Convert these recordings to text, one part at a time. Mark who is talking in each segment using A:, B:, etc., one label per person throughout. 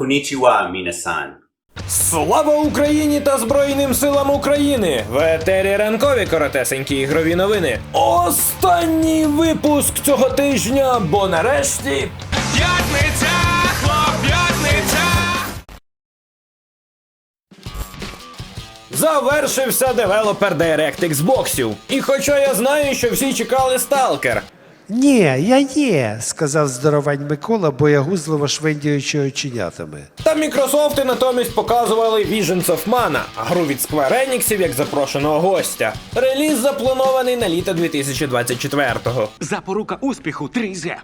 A: Konnichiwa, minasan.
B: Слава Україні та Збройним силам України! В етері ранкові коротесенькі ігрові новини. Останній випуск цього тижня, бо нарешті
C: П'ятниця, хлоп'ятниця!
B: завершився девелопер Direct Xboxів. І хоча я знаю, що всі чекали Сталкер.
D: Ні, я є, сказав здоровань Микола, боягузливо швендяючи оченятами.
B: Та Мікрософти натомість показували Visions of Mana, гру від Square Enix як запрошеного гостя. Реліз запланований на літо 2024-го.
E: Запорука успіху 3Z.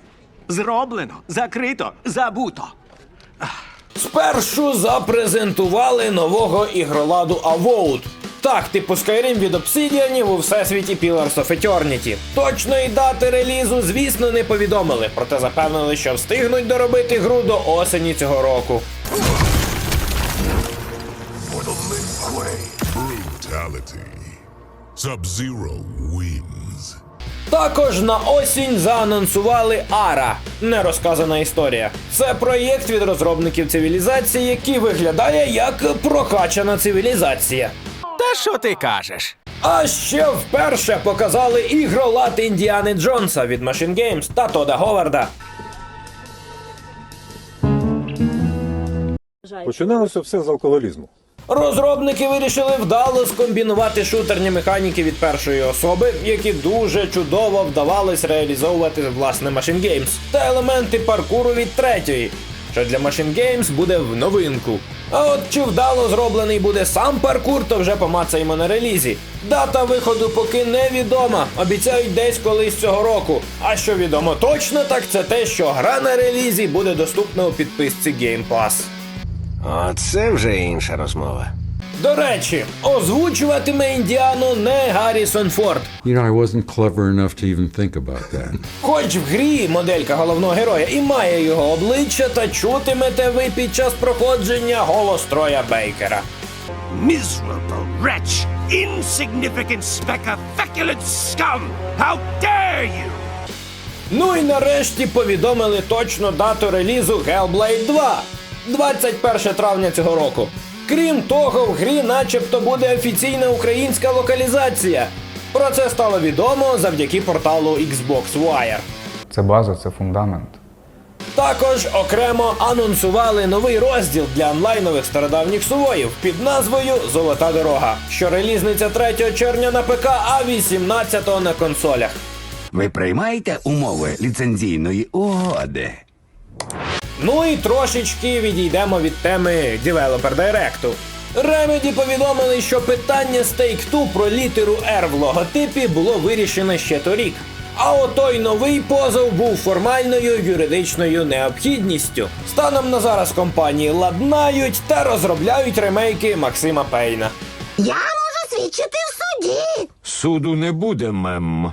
E: Зроблено, закрито, забуто.
B: Спершу запрезентували нового ігроладу Avowed. Так, типу Skyrim від Obsidian у всесвіті Pillars of Eternity. Точної дати релізу, звісно, не повідомили, проте запевнили, що встигнуть доробити гру до осені цього року.
F: Sub-Zero wins.
B: Також на осінь заанонсували Ара. Нерозказана історія. Це проєкт від розробників цивілізації, який виглядає як прокачана цивілізація.
C: Та що ти кажеш?
B: А ще вперше показали ігролад Індіани Джонса від Machine Games та Тода Говарда.
G: Починалося все з алкоголізму.
B: Розробники вирішили вдало скомбінувати шутерні механіки від першої особи, які дуже чудово вдавалось реалізовувати власне Machine Games, та елементи паркуру від третьої, що для Machine Games буде в новинку. А от чи вдало зроблений буде сам паркур, то вже помацаємо на релізі. Дата виходу поки невідома, обіцяють десь колись цього року. А що відомо точно, так це те, що гра на релізі буде доступна у підписці Game Pass.
H: Оце вже інша розмова.
B: До речі, озвучуватиме Індіану не Гаррісон Форд.
I: You know, I wasn't clever enough to even think about that.
B: Хоч в грі моделька головного героя і має його обличчя, та чутимете ви під час проходження голос Троя Бейкера.
E: Miserable wretch! Insignificant speck of feculent scum! How dare you!
B: Ну і нарешті повідомили точну дату релізу Hellblade 2 21 травня цього року. Крім того, в грі начебто буде офіційна українська локалізація. Про це стало відомо завдяки порталу Xbox Wire.
J: Це база, це фундамент.
B: Також окремо анонсували новий розділ для онлайнових стародавніх сувоїв під назвою Золота дорога, що релізниться 3 червня на ПК, а 18 на консолях.
H: Ви приймаєте умови ліцензійної угоди?
B: Ну і трошечки відійдемо від теми Developer Direct. Remedy повідомили, що питання з Take-Two про літеру R в логотипі було вирішено ще торік. А отой новий позов був формальною юридичною необхідністю. Станом на зараз компанії ладнають та розробляють ремейки Максима Пейна.
K: Я можу свідчити в суді.
H: Суду не буде, мем.